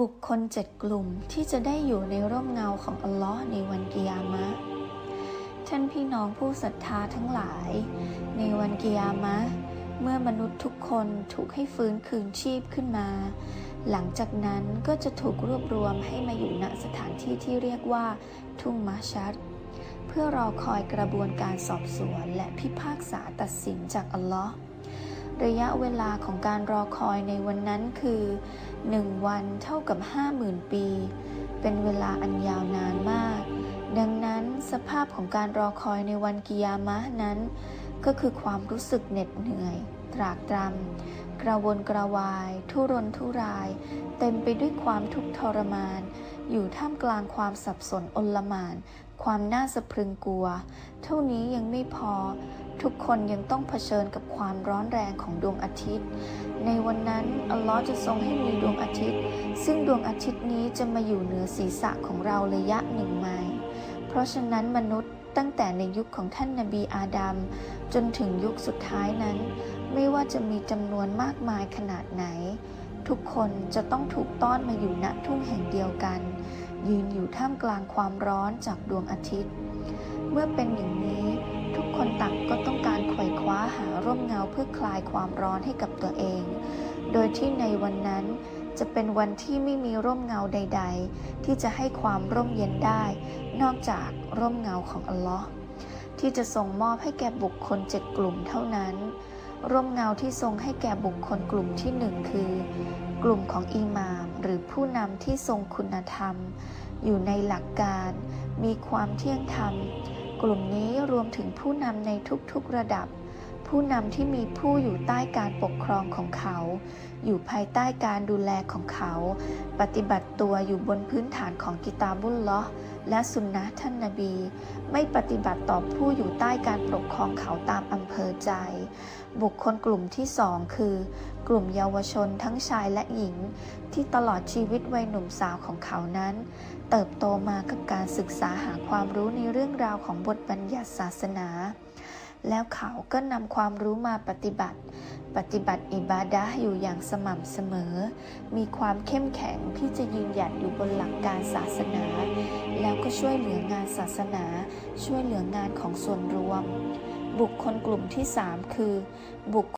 บุคคลเจ็ดกลุ่มที่จะได้อยู่ในร่มเงาของอัลลอฮ์ในวันกิยามะท่านพี่น้องผู้ศรัทธาทั้งหลาย ในวันกิยามะ เมื่อมนุษย์ทุกคนถูกให้ฟื้นคืนชีพขึ้นมา หลังจากนั้นก็จะถูกรวบรวมให้มาอยู่ณสถานที่ที่เรียกว่าทุ่งมาชัด เพื่อรอคอยกระบวนการสอบสวนและพิพากษาตัดสินจากอัลลอฮ์ ระยะเวลาของการรอคอยในวันนั้นคือหนึ่งวันเท่ากับห้าหมื่นปี เป็นเวลาอันยาวนานมาก ดังนั้นสภาพของการรอคอยในวันกิยามะนั้น ก็คือความรู้สึกเหน็ดเหนื่อย ตรากตรำกระวนกระวาย ทุรนทุราย เต็มไปด้วยความทุกข์ทรมาน อยู่ท่ามกลางความสับสนอนลมาน ความน่าสะพรึงกลัว เท่านี้ยังไม่พอ ทุกคนยังต้องเผชิญกับความร้อนแรงของดวงอาทิตย์ ในวันนั้นอัลลอฮ์จะทรงให้มีดวงอาทิตย์ ซึ่งดวงอาทิตย์นี้จะมาอยู่เหนือศีรษะของเราระยะหนึ่งไมล์เพราะฉะนั้นมนุษย์ตั้งแต่ในยุคของท่านนาบีอาดัมจนถึงยุคสุดท้ายนั้น ไม่ว่าจะมีจำนวนมากมายขนาดไหน ทุกคนจะต้องถูกต้อนมาอยู่ณทุ่งแห่งเดียวกัน ยืนอยู่ท่ามกลางความร้อนจากดวงอาทิตย์ เมื่อเป็นอย่างนี้ ทุกคนต่างก็ต้องการไขว่คว้าหาร่มเงาเพื่อคลายความร้อนให้กับตัวเอง โดยที่ในวันนั้นจะเป็นวันที่ไม่มีร่มเงาใด ๆ ที่จะให้ความร่มเย็นได้ นอกจากร่มเงาของอัลลอฮ์ที่จะทรงมอบให้แก่บุคคลเจ็ดกลุ่มเท่านั้น ร่มเงาที่ทรงให้แก่บุคคลกลุ่มที่หนึ่งคือ กลุ่มของอิหม่ามหรือผู้นำที่ทรงคุณธรรม อยู่ในหลักการ มีความเที่ยงธรรม กลุ่มนี้รวมถึงผู้นำในทุกๆระดับ ผู้นำที่มีผู้อยู่ใต้การปกครองของเขา อยู่ภายใต้การดูแลของเขา ปฏิบัติตัวอยู่บนพื้นฐานของกิตาบุลลอฮ์และสุนนะท่านนาบี ไม่ปฏิบัติต่อผู้อยู่ใต้การปกครองเขาตามอำเภอใจ บุคคลกลุ่มที่สองคือ กลุ่มเยาวชนทั้งชายและหญิง ที่ตลอดชีวิตวัยหนุ่มสาวของเขานั้น เติบโตมากับการศึกษาหาความรู้ในเรื่องราวของบทบัญญัติศาสนา แล้วเขาก็นำความรู้มาปฏิบัติ ปฏิบัติอิบาดะห์อยู่อย่างสม่ำเสมอ มีความเข้มแข็งที่จะยืนหยัดอยู่บนหลักการศาสนา แล้วก็ช่วยเหลืองานศาสนา ช่วยเหลืองานของส่วนรวม บุคคลกลุ่มที่ 3 คือ บุค